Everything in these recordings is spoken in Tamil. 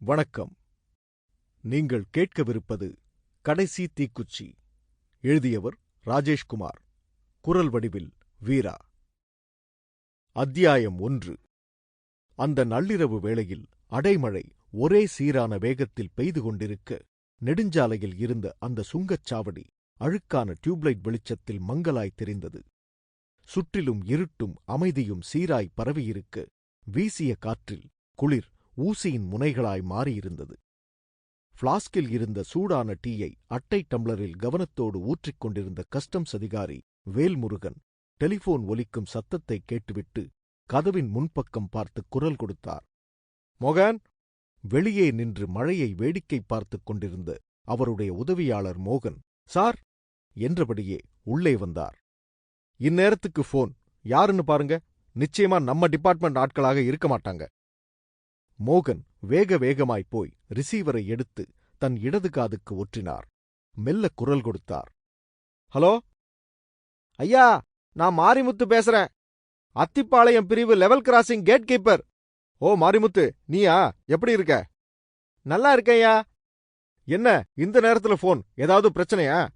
வணக்கம். நீங்கள் கேட்கவிருப்பது கடைசி தீக்குச்சி. எழுதியவர் ராஜேஷ்குமார் குரல் வடிவில் வீரா. அத்தியாயம் ஒன்று. அந்த நள்ளிரவு வேளையில் அடைமழை ஒரே சீரான வேகத்தில் பெய்து கொண்டிருக்க நெடுஞ்சாலையில் இருந்த அந்த சுங்கச்சாவடி அழுக்கான டியூப்லைட் வெளிச்சத்தில் மங்கலாய் தெரிந்தது. சுற்றிலும் இருட்டும் அமைதியும் சீராய் பரவியிருக்க வீசிய காற்றில் குளிர் ஊசியின் முனைகளாய் மாறியிருந்தது. ஃப்ளாஸ்கில் இருந்த சூடான டீயை அட்டை டம்ளரில் கவனத்தோடு ஊற்றிக் கொண்டிருந்த கஸ்டம்ஸ் அதிகாரி வேல்முருகன் டெலிபோன் ஒலிக்கும் சத்தத்தை கேட்டுவிட்டு கதவின் முன்பக்கம் பார்த்து குரல் கொடுத்தார். மோகன்! வெளியே நின்று மழையை வேடிக்கை பார்த்துக் கொண்டிருந்த அவருடைய உதவியாளர் மோகன் சார்! என்றபடியே உள்ளே வந்தார். இந்நேரத்துக்கு ஃபோன். யாருன்னு பாருங்க. நிச்சயமா நம்ம டிபார்ட்மெண்ட் ஆட்களாக இருக்க மாட்டாங்க. மோகன் வேக வேகமாய்ப் போய் ரிசீவரை எடுத்து தன் இடது காதுக்கு ஒற்றினார். மெல்ல குரல் கொடுத்தார். ஹலோ? ஐயா நான் மாரிமுத்து பேசுறேன். அத்திப்பாளையம் பிரிவு லெவல் கிராசிங் கேட் கீப்பர். ஓ மாரிமுத்து நீயா? எப்படி இருக்க? நல்லா இருக்கேயா என்ன இந்த நேரத்துல ஃபோன்? ஏதாவது பிரச்சனையா?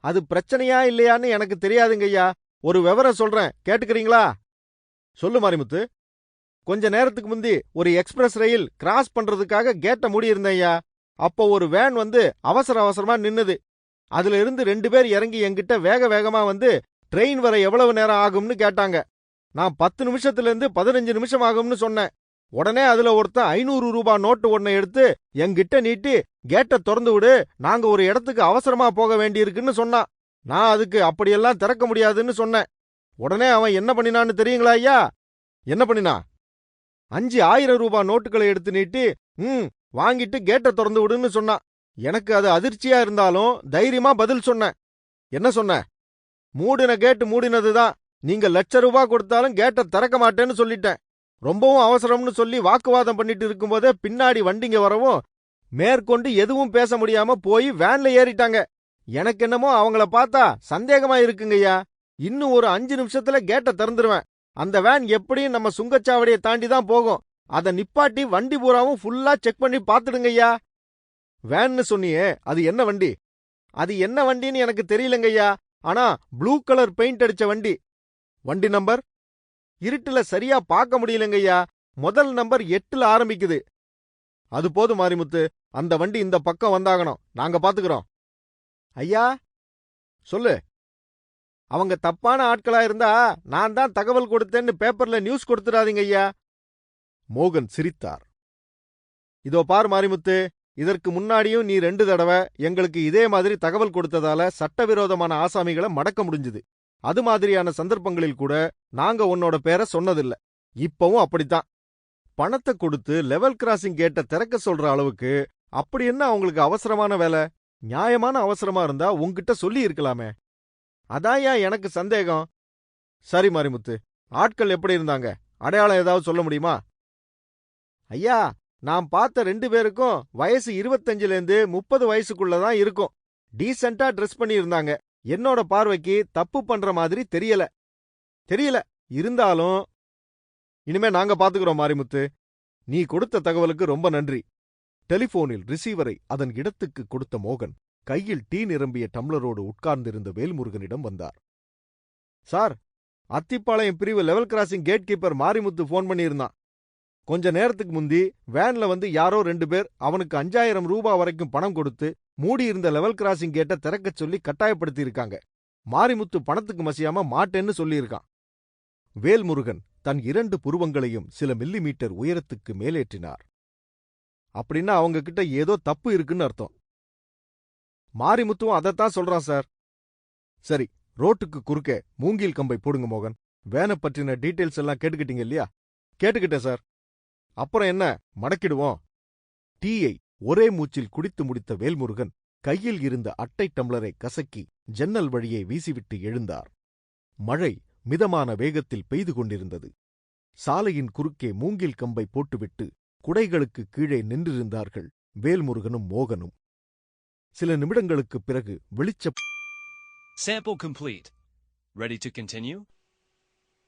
அது பிரச்சனையா இல்லையான்னு எனக்கு தெரியாதுங்கய்யா. ஒரு விவரம் சொல்றேன். கேட்டுக்கிறீங்களா? சொல்லு மாரிமுத்து. கொஞ்ச நேரத்துக்கு முந்தி ஒரு எக்ஸ்பிரஸ் ரயில் கிராஸ் பண்றதுக்காக கேட்ட மூடியிருந்தேன்யா. அப்போ ஒரு வேன் வந்து அவசர அவசரமா நின்னுது. அதுல இருந்து ரெண்டு பேர் இறங்கி என்கிட்ட வேக வேகமா வந்து ட்ரெயின் வர எவ்வளவு நேரம் ஆகும்னு கேட்டாங்க. நான் பத்து நிமிஷத்துல இருந்து பதினஞ்சு நிமிஷம் ஆகும்னு சொன்னேன். உடனே அதுல ஒருத்தன் ஐநூறு ரூபாய் நோட்டு ஒன்னை எடுத்து என்கிட்ட நீட்டி கேட்ட திறந்து விடு. நாங்க ஒரு இடத்துக்கு அவசரமா போக வேண்டியிருக்குன்னு சொன்னான் நான் அதுக்கு அப்படியெல்லாம் திறக்க முடியாதுன்னு சொன்னேன். உடனே அவன் என்ன பண்ணினான்னு தெரியுங்களா ஐயா? என்ன பண்ணினா? அஞ்சு ஆயிரம் ரூபாய் நோட்டுகளை எடுத்து நீட்டி ம் வாங்கிட்டு கேட்ட திறந்து விடுன்னு சொன்னான். எனக்கு அது அதிர்ச்சியா இருந்தாலும் தைரியமா பதில் சொன்னேன். என்ன சொன்ன? மூடின கேட்டு மூடினதுதான். நீங்க லட்ச ரூபா கொடுத்தாலும் கேட்ட திறக்க மாட்டேன்னு சொல்லிட்டேன். ரொம்பவும் அவசரம்னு சொல்லி வாக்குவாதம் பண்ணிட்டு இருக்கும்போதே பின்னாடி வண்டிங்க வரவும் மேற்கொண்டு எதுவும் பேச முடியாம போய் வேன்ல ஏறிட்டாங்க. எனக்கு என்னமோ அவங்கள பார்த்தா சந்தேகமா இருக்குங்கய்யா. இன்னும் ஒரு அஞ்சு நிமிஷத்துல கேட்ட திறந்துருவேன். அந்த வேன் எப்படியும் நம்ம சுங்கச்சாவடியை தாண்டி தான் போகும். அத நிப்பாட்டி வண்டி பூராவும் ஃபுல்லா செக் பண்ணி பாத்துடுங்கய்யா வேன்னு சொன்னியே அது என்ன வண்டி? அது என்ன வண்டின்னு எனக்கு தெரியலங்கய்யா ஆனா ப்ளூ கலர் பெயிண்ட் அடிச்ச வண்டி. வண்டி நம்பர் இருட்டுல சரியா பார்க்க முடியலங்கய்யா முதல் நம்பர் எட்டுல ஆரம்பிக்குது. அது போதும் மாரிமுத்து. அந்த வண்டி இந்த பக்கம் வந்தாகணும். நாங்க பாத்துக்கிறோம் ஐயா சொல்லு. அவங்க தப்பான ஆட்களா இருந்தா நான் தான் தகவல் கொடுத்தேன்னு பேப்பர்ல நியூஸ் கொடுத்துடாதீங்க ஐயா. மோகன் சிரித்தார். இதோ பார் மாரிமுத்து இதற்கு முன்னாடியும் நீ ரெண்டு தடவை எங்களுக்கு இதே மாதிரி தகவல் கொடுத்ததால சட்டவிரோதமான ஆசாமிகளை மடக்க முடிஞ்சுது. அது மாதிரியான சந்தர்ப்பங்களில் கூட நாங்க உன்னோட பேரை சொன்னதில்ல. இப்பவும் அப்படித்தான். பணத்தை கொடுத்து லெவல் கிராசிங் கேட்ட திறக்க சொல்ற அளவுக்கு அப்படி என்ன அவங்களுக்கு அவசரமான வேலை? நியாயமான அவசரமா இருந்தா உன்கிட்ட சொல்லி இருக்கலாமே. அதாயா எனக்கு சந்தேகம். சரி மாரிமுத்து ஆட்கள் எப்படி இருந்தாங்க? அடையாளம் ஏதாவது சொல்ல முடியுமா? ஐயா நான் பார்த்த ரெண்டு பேருக்கும் வயசு இருபத்தஞ்சுல இருந்து முப்பது வயசுக்குள்ள தான் இருக்கும். டீசெண்டா ட்ரெஸ் பண்ணி இருந்தாங்க என்னோட பார்வைக்கு தப்பு பண்ற மாதிரி தெரியல. தெரியல. இருந்தாலும் இனிமே நாங்க பாத்துக்கிறோம் மாரிமுத்து நீ கொடுத்த தகவலுக்கு ரொம்ப நன்றி. டெலிபோனில் ரிசீவரை அதன் இடத்துக்கு கொடுத்த மோகன். கையில் டீ நிரம்பிய டம்ளரோடு உட்கார்ந்திருந்த வேல்முருகனிடம் வந்தார். சார் அத்திப்பாளையம் பிரிவு level crossing gate keeper Marimuthu phone பண்ணியிருந்தான். கொஞ்ச நேரத்துக்கு முந்தி வேன்ல வந்து யாரோ ரெண்டு பேர் அவனுக்கு அஞ்சாயிரம் ரூபாய் வரைக்கும் பணம் கொடுத்து மூடியிருந்த லெவல் கிராசிங் கேட்ட திறக்கச் சொல்லி கட்டாயப்படுத்தி இருக்காங்க மாரிமுத்து பணத்துக்கு மசியாம மாட்டேன்னு சொல்லியிருக்கான். வேல்முருகன் தன் இரண்டு புருவங்களையும் சில மில்லி மீட்டர் உயரத்துக்கு மேலேற்றினார். அப்படின்னா அவங்க கிட்ட ஏதோ தப்பு இருக்குன்னு அர்த்தம். மாரிமுத்துவும் அதைத்தான் சொல்றான் சார். சரி ரோட்டுக்கு குறுக்கே மூங்கில் கம்பை போடுங்க மோகன். வேனை பற்றின டீட்டெயில்ஸ் எல்லாம் கேட்டுக்கிட்டீங்க இல்லையா? கேட்டுக்கிட்டேன் சார். அப்புறம் என்ன? மடக்கிடுவோம். டீயை ஒரே மூச்சில் குடித்து முடித்த வேல்முருகன் கையில் இருந்த அட்டை டம்ளரை கசக்கி ஜன்னல் வழியே வீசிவிட்டு எழுந்தார். மழை மிதமான வேகத்தில் பெய்து கொண்டிருந்தது. சாலையின் குறுக்கே மூங்கில் கம்பை போட்டுவிட்டு குடைகளுக்கு கீழே நின்றிருந்தார்கள் வேல்முருகனும் மோகனும். சில நிமிடங்களுக்குப் பிறகு வெளிச்ச Sample complete. Ready to continue?